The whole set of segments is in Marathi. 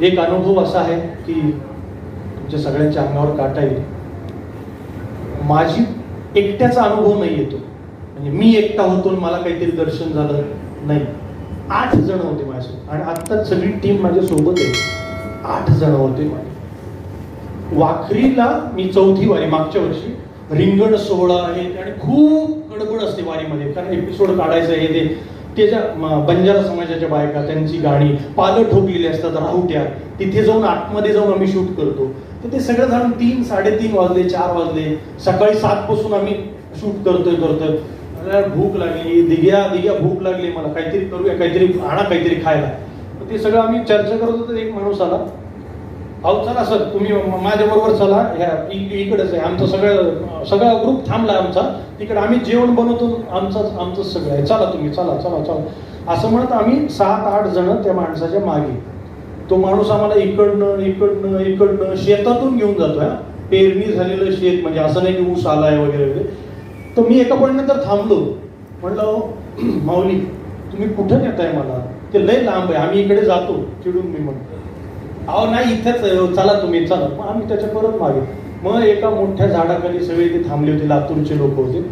एक अनुभव असा आहे की तुमच्या सगळ्यांच्या अंगावर काटा येईल. माझी एकट्याचा अनुभव नाही येतो. म्हणजे मी एकटा होतो आणि मला काहीतरी दर्शन झालं नाही. आठ जण होते माझ्यासोबत आणि आत्ता सगळी टीम माझ्या सोबत आहे. आठ जण होते माझे. वाखरीला मी चौथी वारी मागच्या वर्षी रिंगण सोहळा आहे आणि खूप गडबड असते वारीमध्ये. कारण एपिसोड काढायचं आहे ते त्याच्या बंजारा समाजाच्या बायका त्यांची गाणी पालं ठोकलेली असतात राहुट्या तिथे जाऊन आतमध्ये जाऊन आम्ही शूट करतो. तर ते सगळं झालं तीन साडेतीन वाजले चार वाजले. सकाळी सात पासून आम्ही शूट करतोय करतोय. भूक लागली दिग्या दिग्या भूक लागली मला. काहीतरी करूया काहीतरी आणा काहीतरी खायला. तर ते सगळं आम्ही चर्चा करत होतो तर एक माणूस आला. अहो चला सर तुम्ही माझ्याबरोबर चला. ह्या इकडेच आहे. आमचं सगळं सगळा ग्रुप थांबला आमचा. तिकडे आम्ही जेवण बनवतो. आमचं आमचं सगळं आहे. चला तुम्ही चला चला चला. असं म्हणत आम्ही सात आठ जण त्या माणसाच्या मागे. तो माणूस आम्हाला इकडनं इकडनं इकडनं शेतातून घेऊन जातोय पेरणी झालेलं शेत म्हणजे असं नाही की ऊस आलाय वगैरे वगैरे. तर मी एका पॉईंटनंतर थांबलो. म्हणलं माऊली तुम्ही कुठं नेताय मला? ते लय लांब आहे. आम्ही इकडे जातो चिडून मी म्हणतो. अहो नाही इथेच चला तुम्ही चला. मग आम्ही त्याच्या परत मागे. मग एका मोठ्या झाडाखाली सगळे ते थांबले होते लातूरचे लोक होते.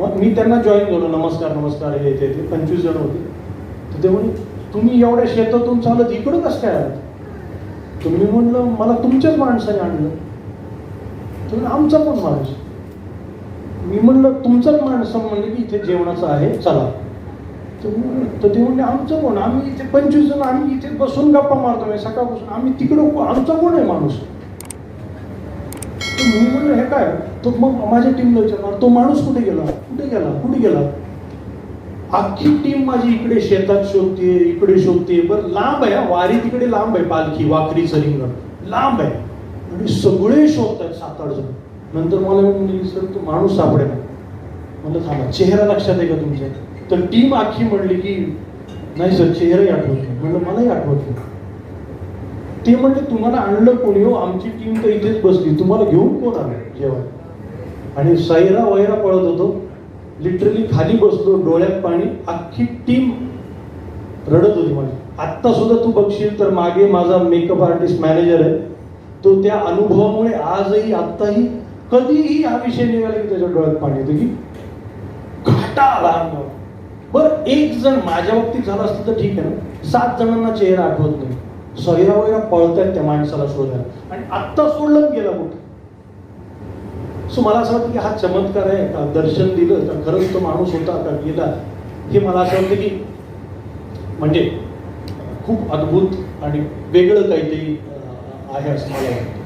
मग मी त्यांना जॉईन झालो नमस्कार नमस्कार हे ते पंचवीस जण होते. तर ते म्हणे तुम्ही एवढ्या शेतातून चालत इकडं कसं काय आलात? तुम्ही म्हणलं मला तुमच्याच माणसाने आणलं. तुम्ही आमचा पण माणूस. मी म्हणलं तुमचाच माणसं म्हणलं की इथे जेवणाचं आहे चला. तर ते म्हणले आमचं कोण? आम्ही इथे पंचवीस जण आम्ही इथे बसून गप्पा मारतो. म्हणजे सकाळपासून आम्ही तिकडं आमचा कोण आहे माणूस? मी म्हणलं हे काय? तो मग माझ्या टीमला विचारणार तो माणूस कुठे गेला? कुठे गेला? कुठे गेला? अख्खी टीम माझी इकडे शेतात शोधते इकडे शोधते. बरं लांब आहे वारी तिकडे लांब आहे पालखी वाकरी सरिंगण. लांब आहे. आणि सगळे शोधतात सात आठ जण. नंतर मला सर तो माणूस सापडेल म्हणलं थांबा चेहरा लक्षात आहे का तुमच्या? तर टीम अख्खी म्हणली की नाही सर चेहराही आठवत म्हणलं मलाही आठवत नाही. ते म्हणले तुम्हाला आणलं कोणी हो? आमची टीम तर इथेच बसली. तुम्हाला घेऊन कोण आलं? जेव्हा. आणि सैरा वैरा पळत होतो. लिटरली खाली बसलो डोळ्यात पाणी. अख्खी टीम रडत होती माझी. आत्ता सुद्धा तू बघशील तर मागे माझा मेकअप आर्टिस्ट मॅनेजर आहे. तो त्या अनुभवामुळे आजही आत्ताही कधीही हा विषय निघाला की त्याच्या डोळ्यात पाणी येतं की घाटा आला बरं एक जण माझ्या बाबतीत झालं असतं तर ठीक आहे ना. सात जणांना चेहरा आठवत नाही. सैरा वैरा पळतायत त्या माणसाला शोधायला. आणि आत्ता सोडलं गेला कुठे? सो मला असं वाटतं की हा चमत्कार आहे. का दर्शन दिलं का खरंच तो माणूस होता का गेला? हे मला असं वाटतं की म्हणजे खूप अद्भुत आणि वेगळं काहीतरी आहे असं मला वाटतं.